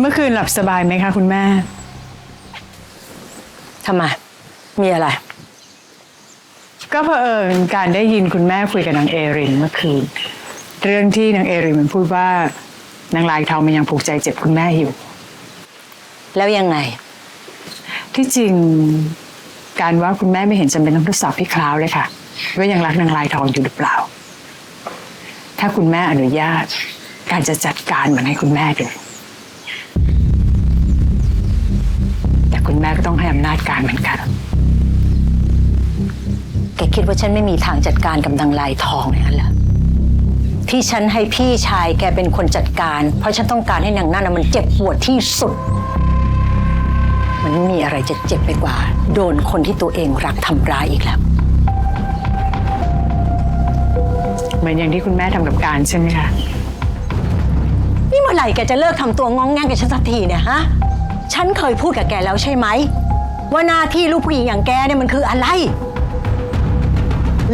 เมื่อคืนหลับสบายไหมคะคุณแม่ ทำไม มีอะไร ก็เผอิญการได้ยินคุณแม่คุยกับนางเอรินเมื่อคืน เรื่องที่นางเอรินมันพูดว่านางลายทองมันยังผูกใจเจ็บคุณแม่อยู่ แล้วยังไง ที่จริงการว่าคุณแม่ไม่เห็นจำเป็นต้องทดสอบพี่คราวเลยค่ะว่ายังรักนางลายทองอยู่หรือเปล่า ถ้าคุณแม่อนุญาต การจะจัดการมันให้คุณแม่ดู ก็ต้องให้อำนาจการเหมือนกัน แกคิดว่าฉันไม่มีทางจัดการกับนางลายทองอย่างนั้นเหรอที่ฉันให้พี่ชายแกเป็นคนจัดการ เพราะฉันต้องการให้นางนั่นนะมันเจ็บปวดที่สุด มันไม่มีอะไรจะเจ็บไปกว่า โดนคนที่ตัวเองรักทำร้ายอีกแล้ว เหมือนอย่างที่คุณแม่ทำกับการใช่ไหมคะ นี่เมื่อไหร่แกจะเลิกทำตัวงองแงงกับฉันสักทีเนี่ยฮะ ฉันเคยพูดกับแกแล้วใช่ไหม ว่าหน้าที่ลูกผู้หญิงอย่างแกเนี่ยมันคืออะไร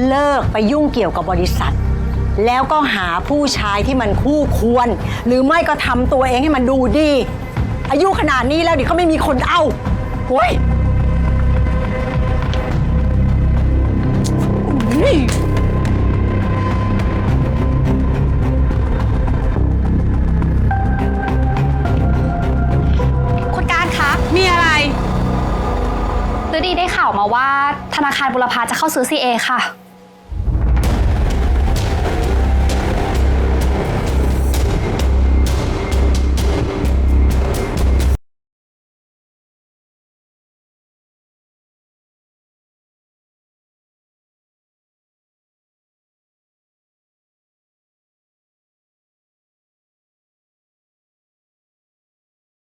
เลิกไปยุ่งเกี่ยวกับบริษัท แล้วก็หาผู้ชายที่มันคู่ควร หรือไม่ก็ทำตัวเองให้มันดูดี อายุขนาดนี้แล้วเดี๋ยวเขาไม่มีคนเอาโว้ย ฤดีได้ข่าวมาว่าธนาคารบุรพาจะเข้าซื้อ CA ค่ะ